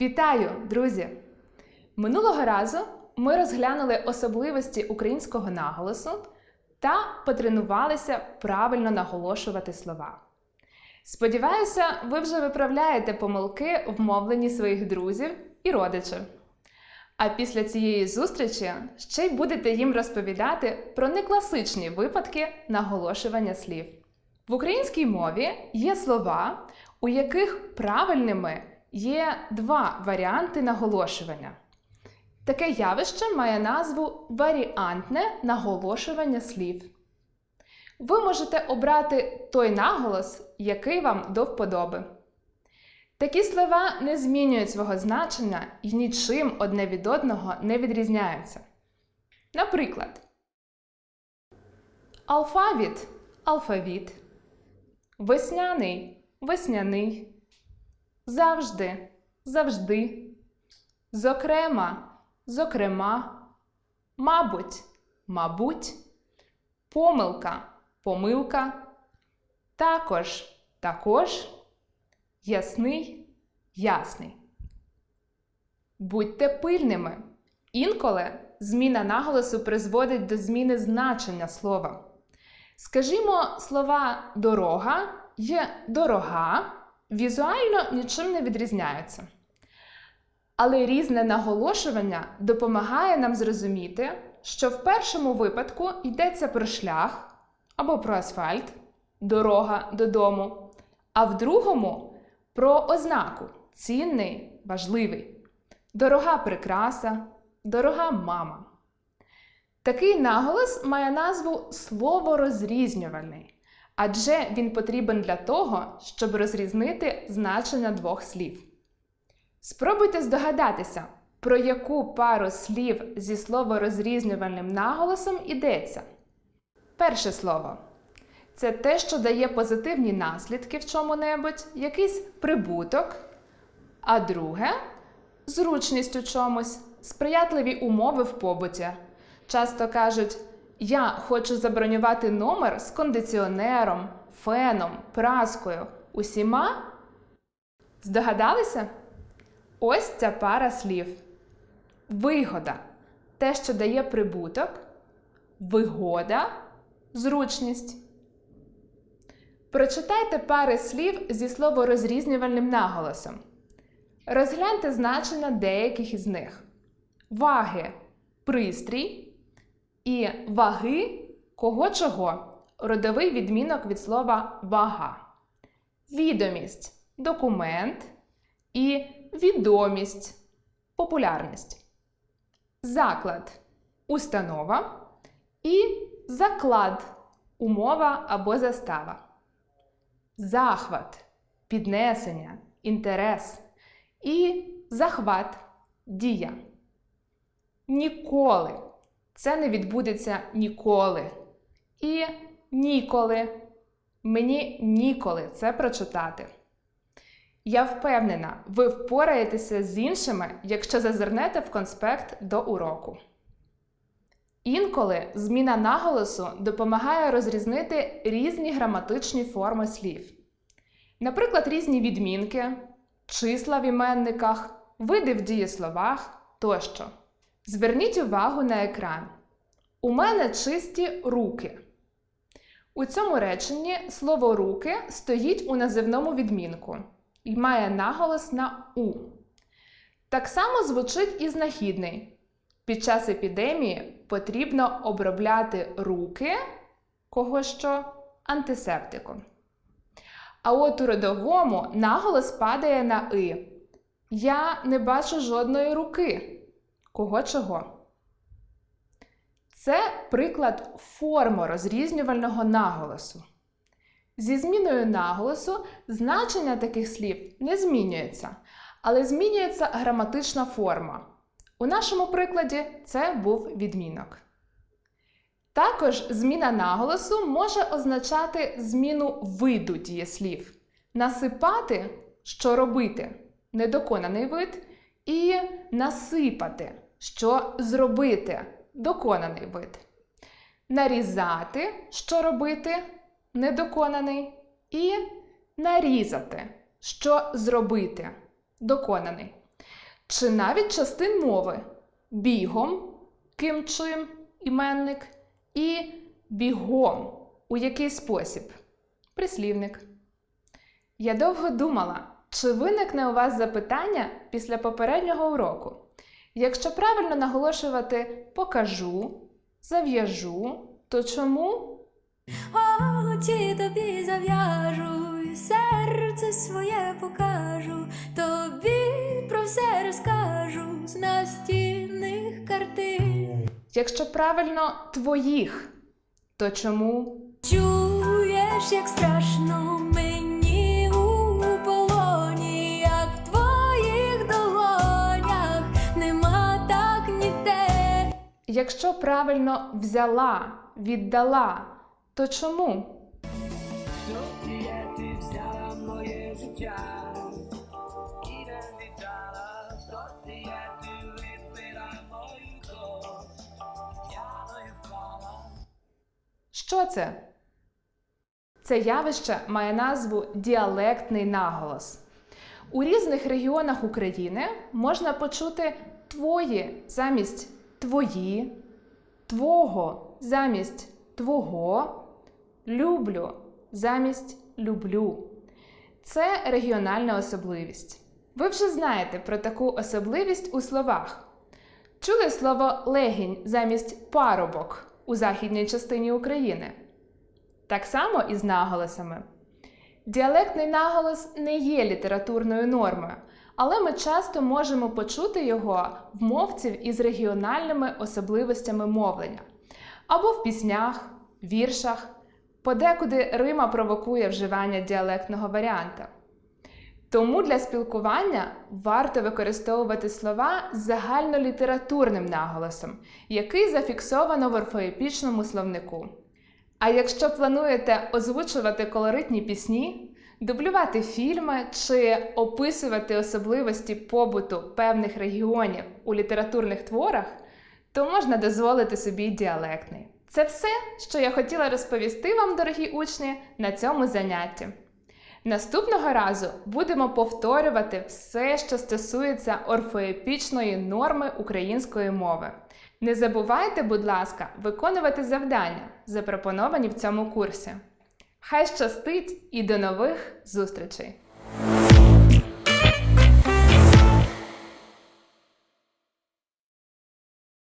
Вітаю, друзі! Минулого разу ми розглянули особливості українського наголосу та потренувалися правильно наголошувати слова. Сподіваюся, ви вже виправляєте помилки в мовленні своїх друзів і родичів. А після цієї зустрічі ще й будете їм розповідати про некласичні випадки наголошування слів. В українській мові є слова, у яких правильними є два варіанти наголошування. Таке явище має назву варіантне наголошування слів. Ви можете обрати той наголос, який вам до вподоби. Такі слова не змінюють свого значення і нічим одне від одного не відрізняються. Наприклад, алфавіт алфавіт, весняний весняний, завжди завжди, зокрема зокрема, мабуть мабуть, помилка помилка, також також, ясний ясний. Будьте пильними. Інколи зміна наголосу призводить до зміни значення слова. Скажімо, слова дорога є дорога, візуально нічим не відрізняються. Але різне наголошування допомагає нам зрозуміти, що в першому випадку йдеться про шлях або про асфальт, дорога додому, а в другому про ознаку цінний, важливий, дорога прикраса, дорога мама. Такий наголос має назву словорозрізнювальний, адже він потрібен для того, щоб розрізнити значення двох слів. Спробуйте здогадатися, про яку пару слів зі словорозрізнювальним наголосом йдеться. Перше слово це те, що дає позитивні наслідки в чому-небудь, якийсь прибуток. А друге зручність у чомусь, сприятливі умови в побуті. Часто кажуть: Я хочу забронювати номер з кондиціонером, феном, праскою. Усіма? Здогадалися? Ось ця пара слів. Вигода те, що дає прибуток, вигода, зручність. Прочитайте пари слів зі словорозрізнювальним наголосом. Розгляньте значення деяких із них: ваги пристрій і ваги кого чого родовий відмінок від слова вага. Відомість документ і відомість популярність. Заклад установа і заклад умова або застава. Захват піднесення, інтерес і захват дія. Ніколи. Це не відбудеться ніколи. І ніколи. Мені ніколи це прочитати. Я впевнена, ви впораєтеся з іншими, якщо зазирнете в конспект до уроку. Інколи зміна наголосу допомагає розрізнити різні граматичні форми слів. Наприклад, різні відмінки, числа в іменниках, види в дієсловах тощо. Зверніть увагу на екран. У мене чисті руки. У цьому реченні слово руки стоїть у називному відмінку і має наголос на У. Так само звучить і знахідний. Під час епідемії потрібно обробляти руки кого що антисептиком. А от у родовому наголос падає на И. Я не бачу жодної руки. Кого чого? Це приклад форморозрізнювального наголосу. Зі зміною наголосу значення таких слів не змінюється, але змінюється граматична форма. У нашому прикладі це був відмінок. Також зміна наголосу може означати зміну виду дієслів. Насипати, що робити недоконаний вид, і насипати, що зробити? Доконаний вид. Нарізати, що робити? Недоконаний, і нарізати, що зробити? Доконаний. чи навіть частин мови. Бігом, ким чим іменник, і бігом у який спосіб? Прислівник. Я довго думала, чи виникне у вас запитання після попереднього уроку. Якщо правильно наголошувати покажу, зав'яжу, то чому? Очі тобі зав'яжу, і серце своє покажу, тобі про все розкажу з настінних картин. Якщо правильно твоїх, то чому? Чуєш, як страшно Якщо правильно взяла, віддала, то чому? Ти взяла моє життя і не віддала, хто ти є, ти випила мою кров, п'яною впала. Що це? Це явище має назву діалектний наголос. У різних регіонах України можна почути твої замість твої, твого замість твого, люблю замість люблю. Це регіональна особливість. Ви вже знаєте про таку особливість у словах. Чули слово легінь замість парубок у західній частині України? Так само і з наголосами. Діалектний наголос не є літературною нормою, але ми часто можемо почути його в мовців із регіональними особливостями мовлення або в піснях, віршах, подекуди Рима провокує вживання діалектного варіанта. Тому для спілкування варто використовувати слова з загальнолітературним наголосом, який зафіксовано в орфоепічному словнику. А якщо плануєте озвучувати колоритні пісні, дублювати фільми чи описувати особливості побуту певних регіонів у літературних творах, то можна дозволити собі діалектний. Це все, що я хотіла розповісти вам, дорогі учні, на цьому занятті. Наступного разу будемо повторювати все, що стосується орфоепічної норми української мови. Не забувайте, будь ласка, виконувати завдання, запропоновані в цьому курсі. Хай щастить і до нових зустрічей!